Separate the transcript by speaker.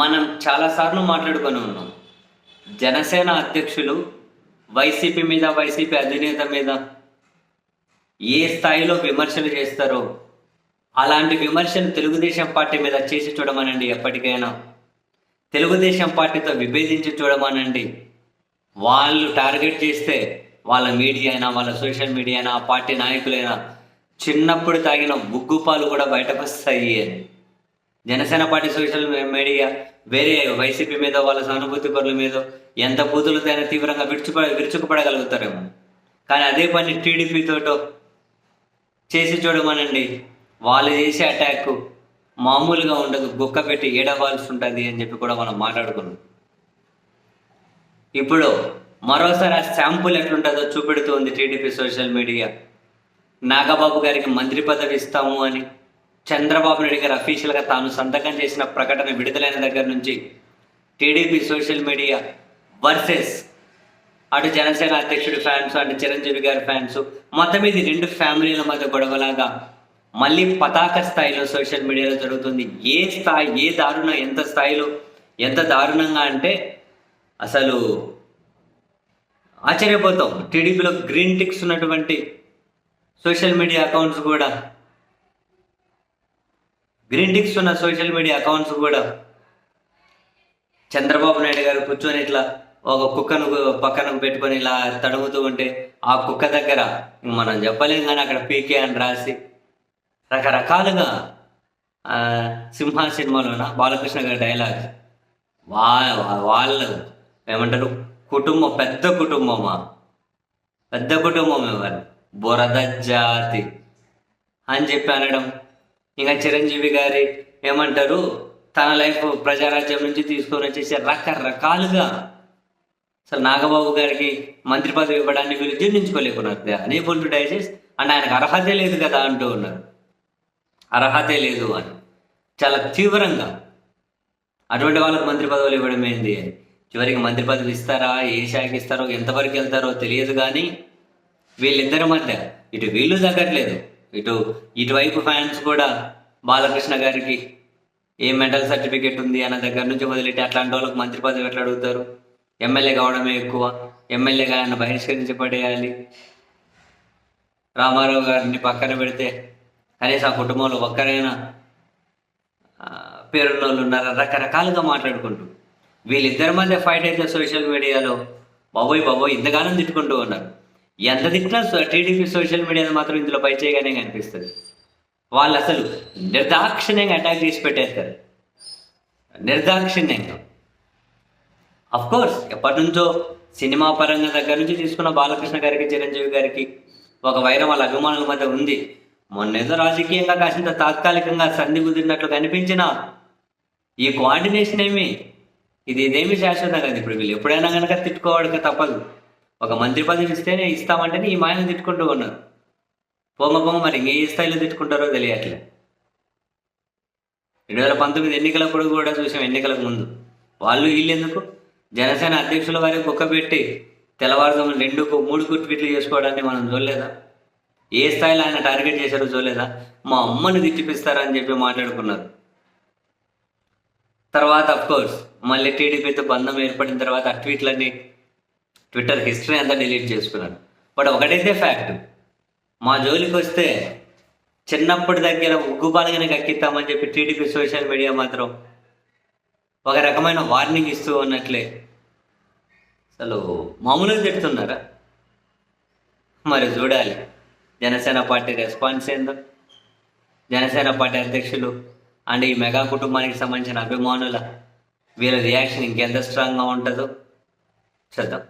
Speaker 1: మనం చాలాసార్లు మాట్లాడుకొని ఉన్నాం. జనసేన అధ్యక్షులు వైసీపీ మీద వైసీపీ అధినేత మీద ఏ స్థాయిలో విమర్శలు చేస్తారో అలాంటి విమర్శలు తెలుగుదేశం పార్టీ మీద చేసి చూడమనండి ఎప్పటికైనా. తెలుగుదేశం పార్టీతో విభేదించి చూడమనండి. వాళ్ళు టార్గెట్ చేస్తే వాళ్ళ మీడియా అయినా వాళ్ళ సోషల్ మీడియా అయినా పార్టీ నాయకులైనా చిన్నప్పుడు తాగిన బుగ్గు పాలు కూడా బయటకు వస్తాయి అని జనసేన పార్టీ సోషల్ మీడియా వేరే వైసీపీ మీద వాళ్ళ సానుభూతి పరుల మీద ఎంత పూతులతోనే అయినా తీవ్రంగా విరుచుప విరుచుకుపడగలుగుతారేమో. కానీ అదే పని టీడీపీతోటో చేసి చూడమనండి. వాళ్ళు చేసే అటాక్ మామూలుగా ఉండదు. గుక్క పెట్టి ఏడవాల్సి ఉంటుంది అని చెప్పి కూడా మనం మాట్లాడుకున్నాం. ఇప్పుడు మరోసారి ఆ శాంపుల్ ఎట్లుంటుందో చూపెడుతుంది టీడీపీ సోషల్ మీడియా. నాగబాబు గారికి మంత్రి పదవి ఇస్తాము అని చంద్రబాబు నాయుడు గారు అఫీషియల్గా తాను సంతకం చేసిన ప్రకటన విడుదలైన దగ్గర నుంచి టీడీపీ సోషల్ మీడియా వర్సెస్ అటు జనసేన అధ్యక్షుడి ఫ్యాన్స్ అటు చిరంజీవి గారి ఫ్యాన్స్ మొత్తం ఇది రెండు ఫ్యామిలీల మధ్య గొడవలాగా మళ్ళీ పతాక స్థాయిలో సోషల్ మీడియాలో జరుగుతుంది. ఏ స్థాయి ఏ దారుణ ఎంత స్థాయిలో ఎంత దారుణంగా అంటే అసలు ఆశ్చర్యపోతాం. టీడీపీలో గ్రీన్ టిక్స్ ఉన్నటువంటి సోషల్ మీడియా అకౌంట్స్ కూడా గ్రీన్ టిక్స్ ఉన్న సోషల్ మీడియా అకౌంట్స్ కూడా చంద్రబాబు నాయుడు గారు కూర్చొని ఇట్లా ఒక కుక్కను పక్కన పెట్టుకొని ఇలా తడుగుతూ ఉంటే ఆ కుక్క దగ్గర మనం చెప్పలేం కానీ అక్కడ పీకే అని రాసి రకరకాలుగా సింహ సినిమాలోన బాలకృష్ణ గారి డైలాగ్ వా వా- వాళ్ళు ఏమంటారు? కుటుంబం పెద్ద కుటుంబమా? పెద్ద కుటుంబం ఎవరు? బురద జాతి అని చెప్పి అనడం. ఇంకా చిరంజీవి గారి ఏమంటారు? తన లైఫ్ ప్రజారాజ్యం నుంచి తీసుకొని వచ్చేసి రకరకాలుగా అసలు నాగబాబు గారికి మంత్రి పదవి ఇవ్వడాన్ని వీళ్ళు జీర్ణించుకోలేకున్నారు అనేబుల్ టు డైజెస్ట్ అండ్ ఆయనకు అర్హతే లేదు కదా అంటూ ఉన్నారు. అర్హతే లేదు అని. చాలా తీవ్రంగా. అటువంటి వాళ్ళకి మంత్రి పదవులు ఇవ్వడం ఏంది అని. చివరికి మంత్రి పదవి ఇస్తారా? ఏ శాఖ ఇస్తారో? ఎంతవరకు వెళ్తారో తెలియదు కానీ వీళ్ళిద్దరి మధ్య ఇటు వీళ్ళు తగ్గట్లేదు. ఇటు ఇటువైపు ఫ్యాన్స్ కూడా బాలకృష్ణ గారికి ఏ మెడల్ సర్టిఫికేట్ ఉంది అన్న దగ్గర నుంచి మొదలెట్టి అట్లాంటి వాళ్ళకి మంత్రి పదవి ఎట్లా అడుగుతారు? ఎమ్మెల్యే కావడమే ఎక్కువ. ఎమ్మెల్యేగా ఆయన బహిష్కరించి పడేయాలి రామారావు గారిని పక్కన పెడితే కనీసం ఆ కుటుంబంలో ఒక్కరైనా పేరున్న వాళ్ళు ఉన్నారు? రకరకాలుగా మాట్లాడుకుంటూ. వీళ్ళిద్దరి మధ్య ఫైట్ అయితే సోషల్ మీడియాలో బాబోయ్ బాబోయ్ ఇంతకాలం తిట్టుకుంటూ ఉన్నారు. ఎంత తిట్టినా టీడీపీ సోషల్ మీడియాలో మాత్రం ఇందులో పై చేయగానే కనిపిస్తుంది. వాళ్ళు అసలు నిర్దాక్షిణ్యంగా అటాక్ చేసి పెట్టేస్తారు. నిర్దాక్షిణ్యంగా. అఫ్ కోర్స్ ఎప్పటి నుంచో సినిమా పరంగా దగ్గర నుంచి తీసుకున్న బాలకృష్ణ గారికి చిరంజీవి గారికి ఒక వైరం వాళ్ళ అభిమానుల మధ్య ఉంది. మొన్నేదో రాజకీయంగా కాసింత తాత్కాలికంగా సంధి కుదిరినట్లు కనిపించినా ఈ కోఆర్డినేషన్ ఏమి? ఇది ఇదేమి శాశ్వతం కాదు. ఇప్పుడు వీళ్ళు ఎప్పుడైనా కనుక తిట్టుకోవడానికి తప్పదు. ఒక మంత్రి పదవి ఇస్తేనే ఇస్తామంటేనే ఈ మాయను తిట్టుకుంటూ ఉన్నారు. పొంగ పొంగ మరి ఇంకే స్థాయిలో తిట్టుకుంటారో తెలియట్లే. రెండు వేల పంతొమ్మిది ఎన్నికలప్పుడు కూడా చూసాం ఎన్నికలకు ముందు. వాళ్ళు వీళ్ళెందుకు జనసేన అధ్యక్షుల వారి కుక్క పెట్టి తెల్లవారుజాము రెండు మూడు ట్వీట్లు చేసుకోవడాన్ని మనం చూడలేదా? ఏ స్థాయిలో ఆయన టార్గెట్ చేశారో చూడలేదా? మా అమ్మని తిట్టిపిస్తారని చెప్పి మాట్లాడుకున్నారు. తర్వాత అఫ్ కోర్స్ మళ్ళీ టీడీపీతో బంధం ఏర్పడిన తర్వాత ఆ ట్వీట్లన్నీ ట్విట్టర్ హిస్టరీ అంతా డిలీట్ చేసుకున్నారు బట్ ఒకటైతే ఫ్యాక్ట్ మా జోలికి వస్తే చిన్నప్పటి దగ్గర ఉగ్గుపాలగానే కక్కిస్తామని చెప్పి టీడీపీ సోషల్ మీడియా మాత్రం ఒక రకమైన వార్నింగ్ ఇస్తూ ఉన్నట్లే. అసలు మామూలుగా తిడుతున్నారా? మరి చూడాలి. జనసేన పార్టీ రెస్పాన్స్ ఏందో? జనసేన పార్టీ అధ్యక్షులు అండ్ ఈ మెగా కుటుంబానికి సంబంధించిన అభిమానుల వీళ్ళ రియాక్షన్ ఇంకెంత స్ట్రాంగ్గా ఉంటుందో? చూద్దాం.